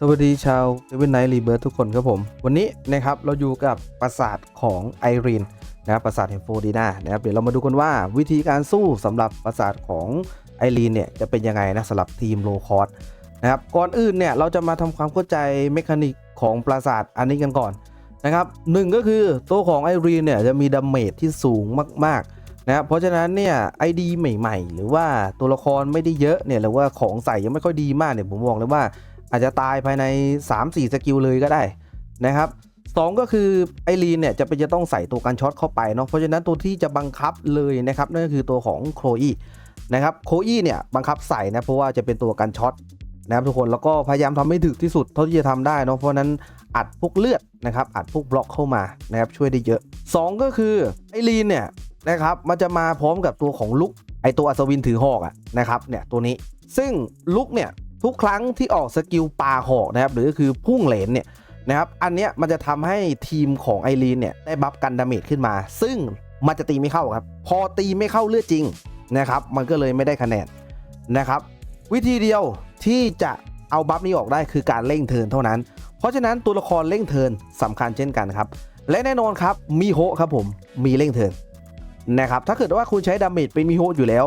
สวัสดีชาวเ e เว่นไนท์รีเบิร์ทุกคนครับผม วันนี้นะครับเราอยู่กับปราสาทของไอรีนนะครับปราสาทแห่งโฟดีนานะครับเดี๋ยวเรามาดูกันว่าวิธีการสู้สำหรับปราสาทของไอรีนเนี่ยจะเป็นยังไงนะสำหรับทีมโลคอสนะครับก่อนอื่นเนี่ยเราจะมาทำความเข้าใจเมคานิกของปราสาทอันนี้กันก่อนนะครับหนึ่งก็คือตัวของไอรีนเนี่ยจะมีดาเมจที่สูงมากๆนะครับเพราะฉะนั้นเนี่ยไอดีใหม่ ๆ หรือว่าตัวละครไม่ได้เยอะเนี่ยหรือว่าของใส่ยังไม่ค่อยดีมากเนี่ยผมบอกเลยว่า อาจจะตายภายใน 3-4 สกิลเลยก็ได้นะครับสองก็คือไอรีนเนี่ยจะเป็นจะต้องใส่ตัวกันช็อตเข้าไปเนาะเพราะฉะนั้นตัวที่จะบังคับเลยนะครับนั่นก็คือตัวของโคอีนะครับโคอีเนี่ยบังคับใส่นะเพราะว่าจะเป็นตัวกันช็อตนะครับทุกคนแล้วก็พยายามทำให้ถึกที่สุดเท่าที่จะทำได้เนาะเพราะฉะนั้นอัดพวกเลือดนะครับอัดพวกบล็อกเข้ามานะครับช่วยได้เยอะ 2 ก็คือไอรีนเนี่ยนะครับมันจะมาพร้อมกับตัวของลุกไอตัวอัศวินถือหอกอะนะครับเนี่ยตัวนี้ซึ่งลุกเนี่ย ทุกครั้งที่ออกสกิลปาหอกนะครับหรือก็คือพุ่งเหรนเนี่ยนะครับอันเนี้ยมันจะทำให้ทีมของไอรีนเนี่ยได้บัฟกันดาเมจขึ้นมา ซึ่งมันจะตีไม่เข้าครับ พอตีไม่เข้าเลือดจริงนะครับ มันก็เลยไม่ได้คะแนนนะครับ วิธีเดียวที่จะเอาบัฟนี้ออกได้คือการเร่งเทินเท่านั้น เพราะฉะนั้นตัวละครเร่งเทินสำคัญเช่นกันครับ และแน่นอนครับมีโฮครับผมมีเร่งเทินนะครับถ้าเกิดว่าคุณใช้ดาเมจเป็นมีโฮอยู่แล้ว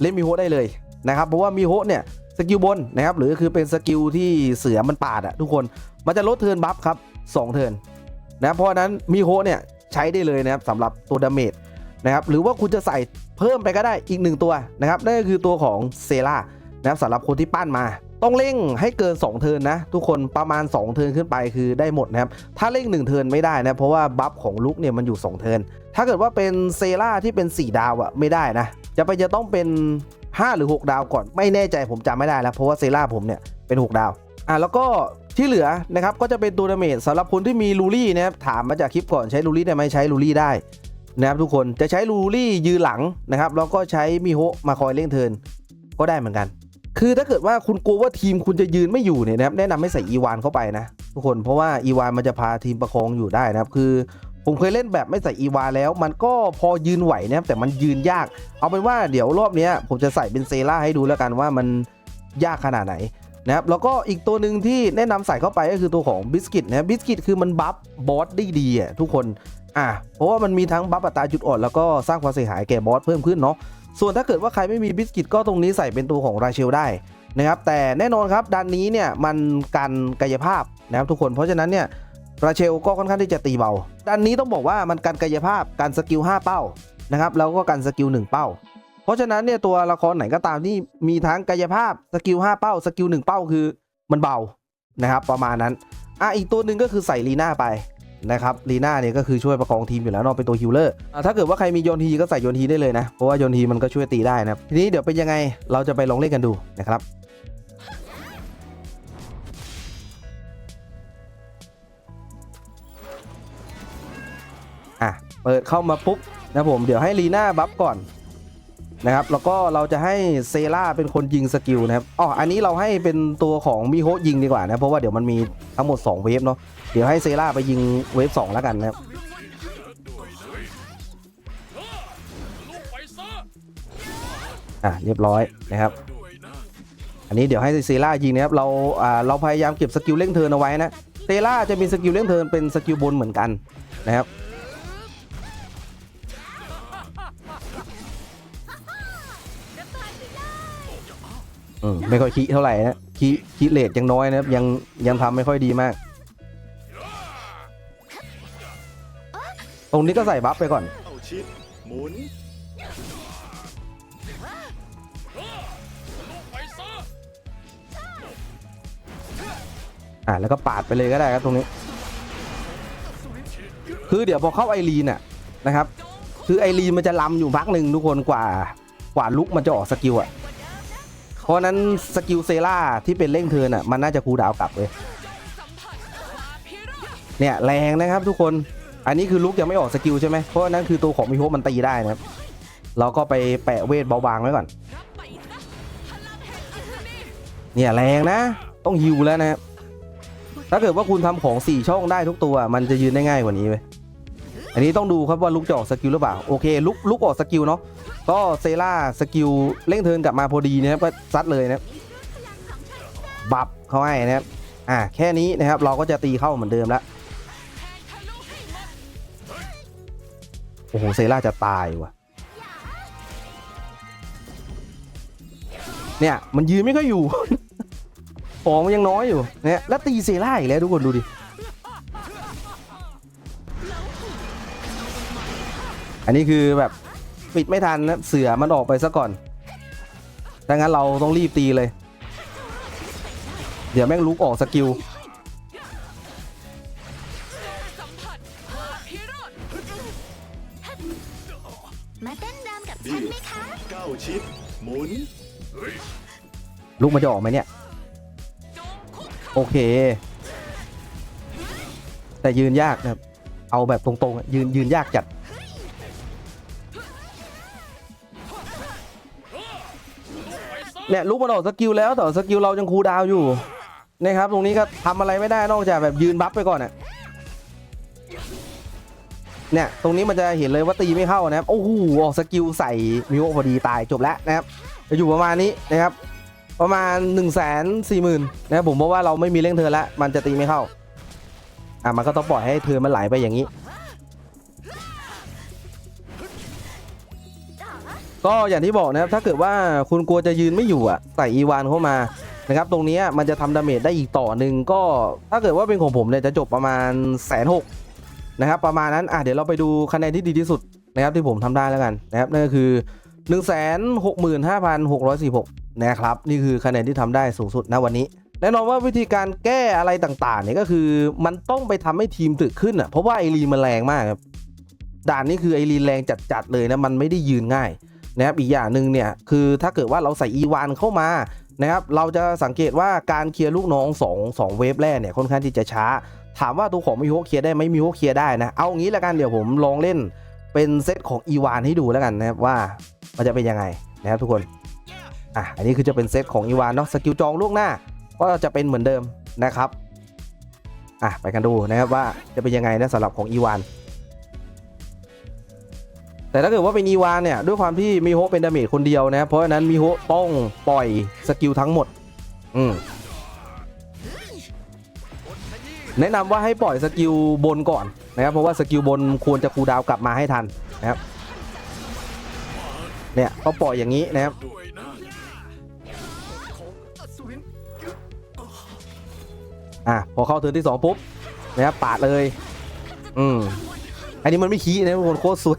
เล่นมีโฮได้เลยนะครับเพราะว่ามีโฮเนี่ย สกิลบนนะครับหรือคือเป็นสกิลที่เสือมันปาดอะทุกคนมันจะลดเทิร์นบัฟครับ2เทิร์นนะเพราะนั้นมีโฮเนี่ยใช้ได้เลยนะครับสำหรับตัวดาเมจนะครับหรือว่าคุณจะใส่เพิ่มไปก็ได้อีกหนึ่งตัวนะครับนั่นก็คือตัวของเซรานะครับสำหรับคนที่ปั้นมา ต้องเร่งให้เกิน 2 เทิร์นนะ ทุกคนประมาณ 2 เทิร์นขึ้นไปคือได้หมดนะครับถ้าเร่ง 1 เทิร์นไม่ได้นะเพราะว่าบัฟของลุกเนี่ยมันอยู่ 2 เทิร์นถ้าเกิดว่าเป็นเซราที่เป็น 4 ดาวอะไม่ได้นะจะไปจะต้องเป็น 5 หรือ 6 ดาวก่อนไม่แน่ใจผมจำไม่ได้แล้วเพราะว่าเซราผมเนี่ยเป็น 6 ดาวอะแล้วก็ที่เหลือนะครับก็จะเป็นตัวดาเมจสำหรับคนที่มีลูรี่นะครับถามมาจากคลิปก่อนใช้ลูรี่ได้ไหมใช้ลูรี่ได้นะครับทุกคนจะใช้ลูรี่ยืนหลังนะครับแล้วก็ใช้มิโฮมาคอยเล่งเทินก็ได้เหมือนกัน คือถ้าเกิดว่าคุณกลัวว่าทีมคุณจะยืนไม่อยู่เนี่ยนะครับแนะนำให้ใส่อีวานเข้าไปนะทุกคนเพราะว่าอีวานมันจะพาทีมประคองอยู่ได้นะครับคือ ผมเคยเล่นแบบไม่ใส่อีวาแล้ว มันก็พอยืนไหวนะครับแต่มันยืนยาก เอาเป็นว่าเดี๋ยวรอบนี้ผมจะใส่เป็นเซล่าให้ดูแล้วกันว่ามันยากขนาดไหนนะครับแล้วก็อีกตัวหนึ่งที่แนะนำใส่เข้าไปก็คือตัวของบิสกิตนะบิสกิตคือมันบัฟบอสได้ดีอะทุกคนอะเพราะว่ามันมีทั้งบัฟอัตราจุดอ่อนแล้วก็สร้างความเสียหายแก่บอสเพิ่มขึ้นเนาะส่วนถ้าเกิดว่าใครไม่มีบิสกิตก็ตรงนี้ใส่เป็นตัวของราเชลได้นะครับแต่แน่นอนครับด้านนี้เนี่ยมันกันกายภาพนะครับทุกคนเพราะฉะนั้นเนี่ย ราเชลก็ค่อนข้างที่จะตีเบาด้านนี้ต้องบอกว่ามันการกายภาพการสกิล 5 เป้านะครับแล้วก็การสกิล 1 เป้า เพราะฉะนั้นเนี่ยตัวละครไหนก็ตามที่มีทั้งกายภาพสกิล 5 เป้า สกิล 1 เป้าคือมันเบานะครับประมาณนั้นอะอีกตัวหนึ่งก็คือใส่ลีน่าไปนะครับลีน่าเนี่ยก็คือช่วยประคองทีมอยู่แล้วเนาะเป็นตัวฮิลเลอร์ถ้าเกิดว่าใครมีโยนทีก็ใส่โยนทีได้เลยนะ เพราะว่าโยนทีมันก็ช่วยตีได้นะครับทีนี้เดี๋ยวเป็นยังไงเราจะไปลองเล่นกันดูนะครับ ปิดเข้ามาปุ๊บนะผมเดี๋ยวให้ลีน่าบัฟก่อนนะครับแล้วก็เราจะให้เซราเป็นคนยิงสกิลนะครับอ๋ออันนี้เราให้เป็นตัวของมิโฮยิงดีกว่านะเพราะว่าเดี๋ยวมันมีทั้งหมด 2 เวฟเนาะเดี๋ยวให้เซราไปยิงเวฟ2แล้วกันนะครับอะเรียบร้อยนะครับ อันนี้เดี๋ยวให้เซรายิงนะครับเราอ่าเราพยายามเก็บสกิลเร่งเทินเอาไว้นะเซราจะมีสกิลเร่งเทินเป็นสกิลบนเหมือนกันนะครับ อืมไม่ค่อยคิเท่าไหร่นะคิคิเลทยังน้อยนะครับยังยังทำไม่ค่อยดีมาก ตรงนี้ก็ใส่บัฟไปก่อนเข้าชิดหมุนอ่าแล้วก็ปาดไปเลยก็ได้ครับตรงนี้ คือเดี๋ยวพอเข้าไอรีนน่ะนะครับ คือไอรีนมันจะลำอยู่พักหนึ่งทุกคนกว่ากว่าลุกมันจะออกสกิลอะ ราะนั้นสกิลเซล่าที่เป็นเร่งเทินอะมันน่าจะคูดาวกลับเลยเนี่ยแรงนะครับทุกคนอันนี้คือลุกยังไม่ออกสกิลใช่ไหมเพราะนั้นคือตัวของมิโฮะมันตีได้นะครับเราก็ไปแปะเวทเบาบางไว้ก่อน เนี่ยแรงนะ ต้องฮิวแล้วนะถ้าเกิดว่าคุณทำของ 4 ช่องได้ทุกตัว มันจะยืนได้ง่ายกว่านี้เว้ย อันนี้ต้องดูครับว่าลุกจะออกสกิลหรือเปล่าโอเคลุกลุกออกสกิลเนาะก็เซล่าสกิลเร่งเทินกลับมาพอดีนะครับก็ซัดเลยนะครับบับเขาให้นะครับอ่าแค่นี้นะครับเราก็จะตีเข้าเหมือนเดิมแล้วโอ้โหเซล่าจะตายว่ะเนี่ยมันยืนไม่ก็อยู่ ของมันยังน้อยอยู่เนี่ยแล้วตีเซล่าอีกแล้วทุกคนดูดิ อันนี้คือแบบปิดไม่ทันนะเสือมันออกไปซะก่อนดังนั้นเราต้องรีบตีเลย เดี๋ยวแม่งลุกออกสกิล มาเต้นรำกับฉันไหมคะเก้าชิดหมุนลุกมันจะออกไหมเนี่ย โอเค แต่ยืนยากนะครับ เอาแบบตรงๆอะยืนยืนยากจัด เนี่ยลุกมันออกสกิลแล้วแต่สกิลเรายังคูดาวอยู่นะครับ ตรงนี้ก็ทำอะไรไม่ได้นอกจากแบบยืนบัฟไปก่อนอะเนี่ย ตรงนี้มันจะเห็นเลยว่าตีไม่เข้านะครับโอ้โหออกสกิลใส่มิวพอดีตายจบแล้วนะครับจะอยู่ประมาณนี้นะครับ ประมาณ1นึ่งแสนสี่หมื่นนะครับผมเพราะว่าเราไม่มีเร่งเธอแล้วมันจะตีไม่เข้าอะมันก็ต้องปล่อยให้เธอมันไหลไปอย่างนี้ ก็อย่างที่บอกนะครับถ้าเกิดว่าคุณกลัวจะยืนไม่อยู่อะใส่อีวานเข้ามานะครับตรงนี้มันจะทำดาเมจได้อีกต่อหนึ่งก็ถ้าเกิดว่าเป็นของผมเนี่ยจะจบประมาณแสนหกนะครับประมาณนั้นอะเดี๋ยวเราไปดูคะแนนที่ดีที่สุดนะครับที่ผมทำได้แล้วกันนะครับนั่นก็คือ 1 6 5 6 4 6นะครับนี่คือคะแนนที่ทำได้สูงสุดณวันนี้แน่นอนว่าวิธีการแก้อะไรต่างๆเนี่ยก็คือมันต้องไปทำให้ทีมตึกขึ้นอะเพราะว่าไอรีนมันแรงมากครับด่านนี้คือไอรีนแรงจัดๆเลยนะมันไม่ได้ยืนง่าย นะครับอีกอย่างหนึ่งเนี่ยคือถ้าเกิดว่าเราใส่อีวานเข้ามานะครับเราจะสังเกตว่าการเคลียร์ลูกน้อง2 2เวฟแรกเนี่ยค่อนข้างที่จะช้า ถามว่าตัวของมิโฮเคลียร์ได้ไหมมิโฮเคลียร์ได้นะเอางี้ละกันเดี๋ยวผมลองเล่นเป็นเซตของอีวานให้ดูแล้วกันนะครับว่ามันจะเป็นยังไงนะครับทุกคนอะอันนี้คือจะเป็นเซตของอีวานเนาะสกิลจองล่วงหน้าก็จะเป็นเหมือนเดิมนะครับอะไปกันดูนะครับว่าจะเป็นยังไงนะสำหรับของอีวาน แต่ถ้าเกิดว่าเป็นอีวานเนี่ยด้วยความที่มีโฮเป็นดาเมจคนเดียวนะเพราะฉะนั้นมีโฮต้องปล่อยสกิลทั้งหมด อืมแนะนำว่าให้ปล่อยสกิลบนก่อนนะครับเพราะว่าสกิลบนควรจะคูดาวกลับมาให้ทันนะครับเนี่ยก็ปล่อยอย่างนี้นะครับอะพอเข้าเทิร์นที่ 2 ปุ๊บนะครับปาดเลย อืมอันนี้มันไม่ขี้นะทุกคนโคตรสุด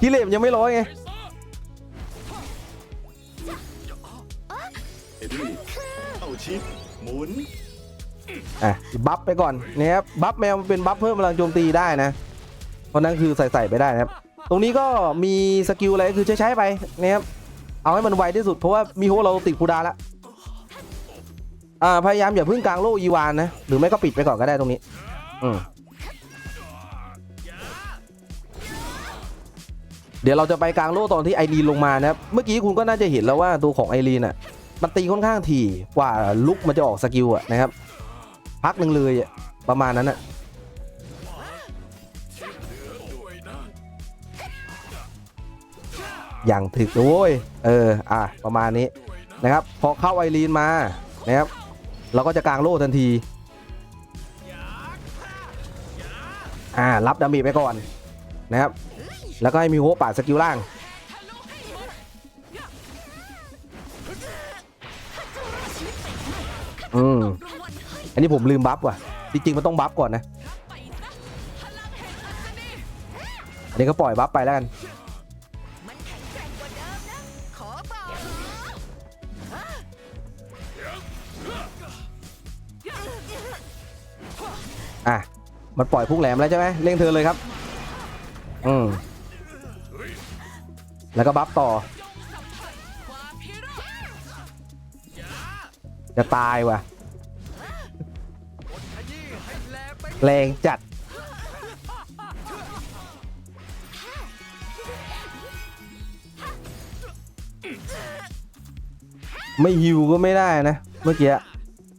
ขี้เหล่ยมยังไม่ร้อยไงเอ็ดดี้เก้าชิดหมุนอะบัฟไปก่อนนะครับบัฟแมวมันเป็นบัฟเพิ่มพลังโจมตีได้นะ เพราะนั้นคือใส่ใส่ไปได้นะครับ ตรงนี้ก็มีสกิลอะไรคือใช้ใช้ไปนะครับเอาให้มันไวที่สุดเพราะว่ามีโฮเราติดคูลดาวน์แล้วอ่าพยายามอย่าเพึ่งกลางโลอีวานนะ หรือไม่ก็ปิดไปก่อนก็ได้ตรงนี้ อืม เดี๋ยวเราจะไปกลางโลตอนที่ไอรีนลงมานะครับ เมื่อกี้คุณก็น่าจะเห็นแล้วว่าตัวของไอรีนอะ มันตีค่อนข้างถี่กว่าลุกมันจะออกสกิลอะนะครับ พักหนึ่งเลยประมาณนั้นอะอย่างถึกโอ้ย เออ อะ ประมาณนี้นะครับ พอเข้าไอรีนมา นะครับ เราก็จะกลางโล่ทันที อ่า รับดาเมจไปก่อนนะครับ แล้วก็ให้มีโฮปาดสกิลล่าง อืม อันนี้ผมลืมบัฟว่ะ จริงๆมันต้องบัฟก่อนนะ อันนี้ก็ปล่อยบัฟไปแล้วกัน อะ มันปล่อยพุ่งแหลมแล้วใช่ไหมเร่งเธอเลยครับ อืม แล้วก็บัฟต่อ จะตายว่ะ แรงจัด ไม่ฮิวก็ไม่ได้นะ เมื่อกี้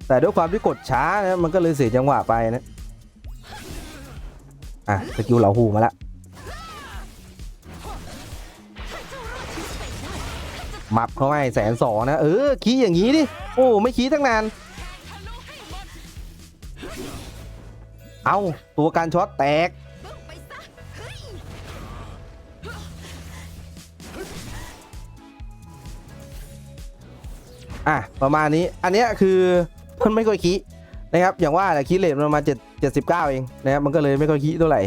แต่ด้วยความที่กดช้านะ มันก็เลยเสียจังหวะไปนะ อะ สกิลเหลาหูมาแล้ว มับเขาให้แสนสองนะ เออคีย์อย่างนี้ดิ โอ้ ไม่คีย์ตั้งนาน เอาตัวการช็อตแตก อะ ประมาณนี้ อันเนี้ยคือ มันไม่ค่อยคินะครับ อย่างว่าแหละคิเลทมันประมาณ7 79เเองนะครับ มันก็เลยไม่ค่อยคิเท่าไหร่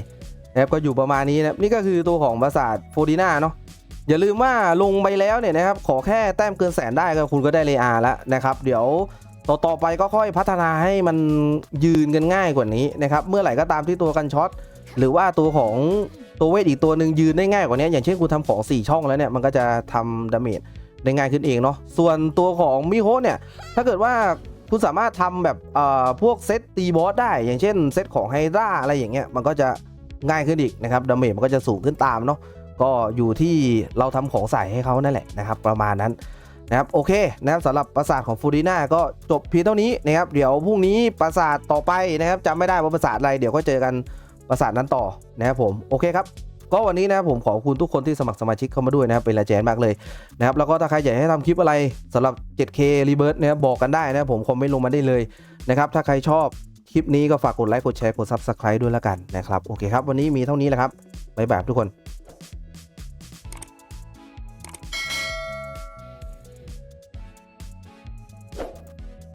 นะครับ ก็อยู่ประมาณนี้นะนี่ก็คือตัวของปราสาทโฟดีนาเนาะ อย่าลืมว่าลงไปแล้วเนี่ยนะครับขอแค่แต้มเกินแสนได้ก็คุณก็ได้เลอาแล้วนะครับ เดี๋ยวต่อต่อไปก็ค่อยพัฒนาให้มันยืนกันง่ายกว่านี้นะครับเมื่อไหร่ก็ตามที่ตัวกันช็อตหรือว่าตัวของตัวเวทอีกตัวหนึ่งยืนได้ง่ายกว่านี้ อย่างเช่นคุณทำของ 4 ช่องแล้วเนี่ยมันก็จะทำดาเมจได้ง่ายขึ้นเองเนาะส่วนตัวของมิโฮเนี่ยถ้าเกิดว่าคุณสามารถทำแบบเอ่อพวกเซตตีบอสได้ อย่างเช่นเซตของไฮดราอะไรอย่างเงี้ยมันก็จะง่ายขึ้นอีกนะครับดาเมจมันก็จะสูงขึ้นตามเนาะ ก็อยู่ที่เราทำของใส่ให้เขานั่นแหละนะครับ ประมาณนั้นนะครับโอเคนะครับสำหรับปราสาทของฟูดิน่าก็จบเพียงเท่านี้นะครับ เดี๋ยวพรุ่งนี้ปราสาทต่อไปนะครับจำไม่ได้ว่าปราสาทอะไรเดี๋ยวก็เจอกันปราสาทนั้นต่อนะครับผมโอเคครับก็วันนี้นะครับผมขอบคุณทุกคนที่สมัครสมาชิกเข้ามาด้วยนะครับเป็นระแจนมากเลยนะครับแล้วก็ถ้าใครอยากให้ทำคลิปอะไรสำหรับ 7K Rebirth นะครับบอกกันได้นะครับผมคอมเมนต์ลงมาได้เลยนะครับถ้าใครชอบคลิปนี้ก็ฝากกดไลค์กดแชร์กด Subscribe ด้วยแล้วกันนะครับโอเคครับวันนี้มีเท่านี้แหละครับบ๊ายบายทุกคน